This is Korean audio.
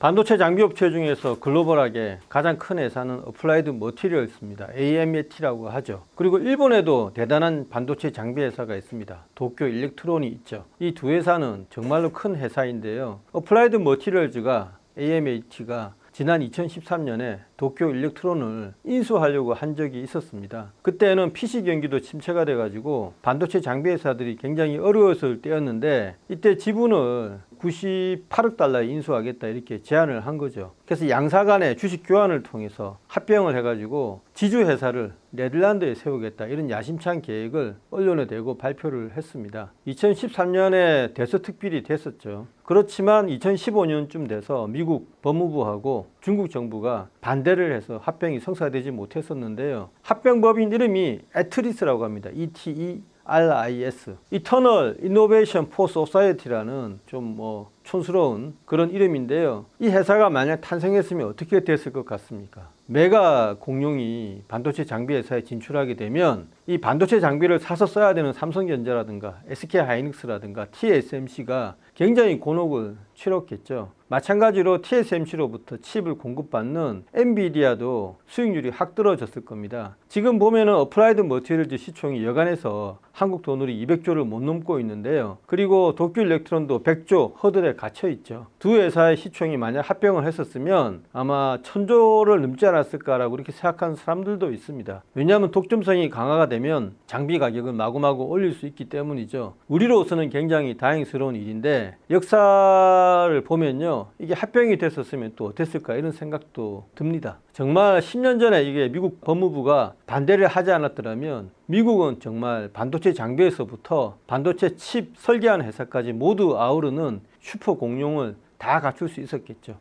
반도체 장비 업체 중에서 글로벌하게 가장 큰 회사는 어플라이드 머티리얼스입니다. AMAT라고 하죠. 그리고 일본에도 대단한 반도체 장비 회사가 있습니다. 도쿄 일렉트론이 있죠. 이 두 회사는 정말로 큰 회사인데요. 어플라이드 머티리얼즈가 AMAT가 지난 2013년에 도쿄 일렉트론을 인수하려고 한 적이 있었습니다. 그때는 PC 경기도 침체가 돼가지고 반도체 장비 회사들이 굉장히 어려웠을 때였는데 이때 지분을 98억 달러에 인수하겠다 이렇게 제안을 한 거죠. 그래서 양사 간의 주식 교환을 통해서 합병을 해가지고 지주 회사를 네덜란드에 세우겠다 이런 야심찬 계획을 언론에 대고 발표를 했습니다. 2013년에 대서특필이 됐었죠. 그렇지만 2015년쯤 돼서 미국 법무부하고 중국 정부가 반대 를 해서 합병이 성사되지 못했었는데요. 합병법인 이름이 에트리스라고 합니다. ETE RIS 이터널 이노베이션 포 소사이어티라는 좀뭐 촌스러운 그런 이름인데요. 이 회사가 만약 탄생했으면 어떻게 됐을 것 같습니까? 메가 공룡이 반도체 장비 회사에 진출하게 되면 이 반도체 장비를 사서 써야 되는 삼성전자라든가 SK 하이닉스라든가 TSMC가 굉장히 곤혹을 치렀겠죠. 마찬가지로 TSMC로부터 칩을 공급받는 엔비디아도 수익률이 확 떨어졌을 겁니다. 지금 보면은 어플라이드 머티리얼즈 시총이 여간해서 한국 돈으로 200조를 못 넘고 있는데요. 그리고 도쿄 일렉트론도 100조 허들에 갇혀 있죠. 두 회사의 시총이 만약 합병을 했었으면 아마 천조를 넘지 않았을까라고 이렇게 생각하는 사람들도 있습니다. 왜냐하면 독점성이 강화가 되면 장비 가격을 마구마구 올릴 수 있기 때문이죠. 우리로서는 굉장히 다행스러운 일인데 역사를 보면요. 이게 합병이 됐었으면 또 어땠을까 이런 생각도 듭니다. 정말 10년 전에 이게 미국 법무부가 반대를 하지 않았더라면 미국은 정말 반도체 장비에서부터 반도체 칩 설계하는 회사까지 모두 아우르는 슈퍼 공룡을 다 갖출 수 있었겠죠.